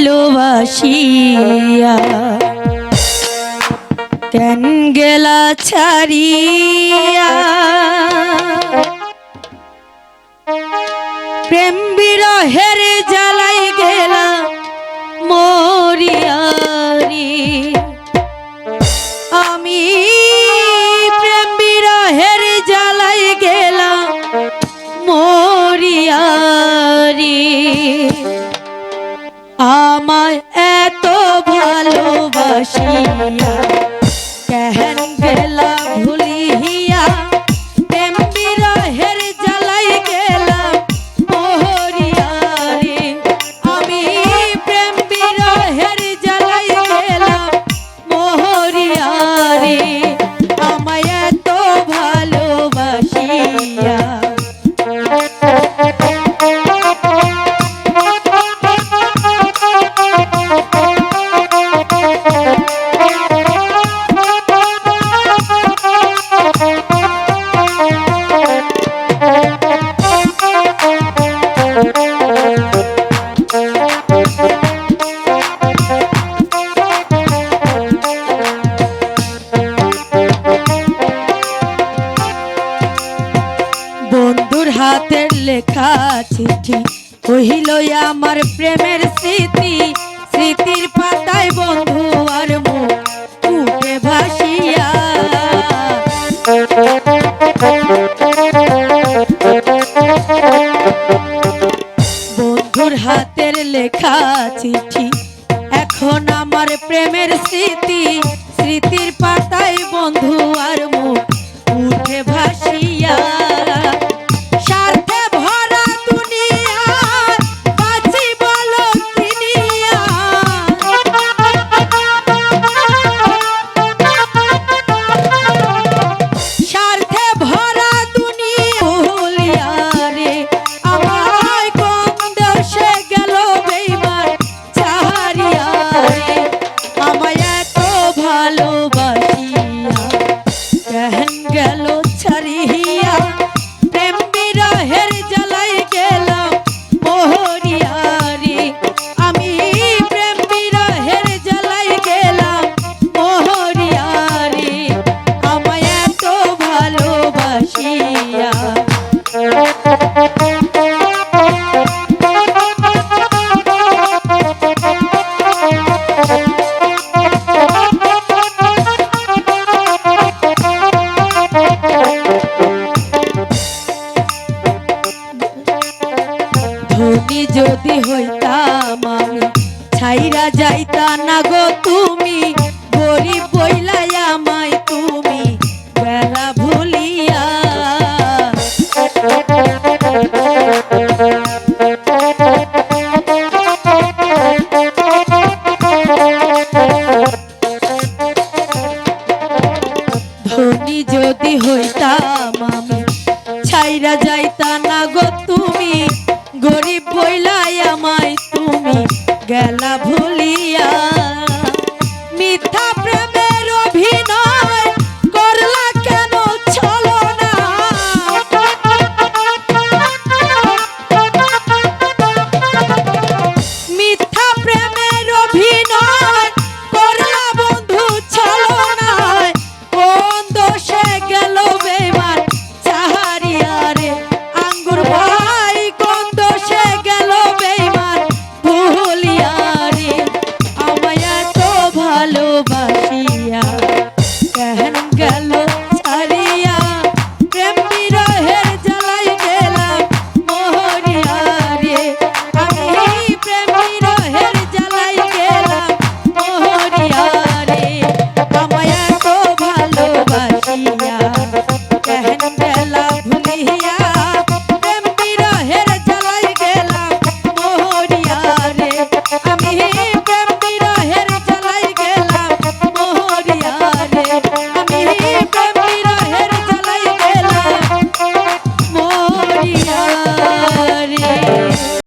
ভালোবাসিয়া। কেন গেলা ছাড়িয়া? ভালোবাসিয়া লেখা চিঠি। কহিল, আমার প্রেমের স্মৃতি, স্মৃতির পাতায় বন্ধু আর মুখ ভাসিয়া। বন্ধুর হাতের লেখা চিঠি, এখন আমার প্রেমের স্মৃতি ছাড়িয়া প্রেম বিরহের জ্বালাই গেলাম মোহরিয়ারি। আমি প্রেম বিরহের জ্বালাই গেলাম মোহরিয়ারি। আমায় এত ভালোবাসিয়া। ধনী যদি হইতাম আমি ছাইরা যাইতা না গো তুমি গরিব বইলাই আমায় তুমি বেলা ভুলিয়া। ধনী যদি হইতাম আমি ছাইরা যাইতা না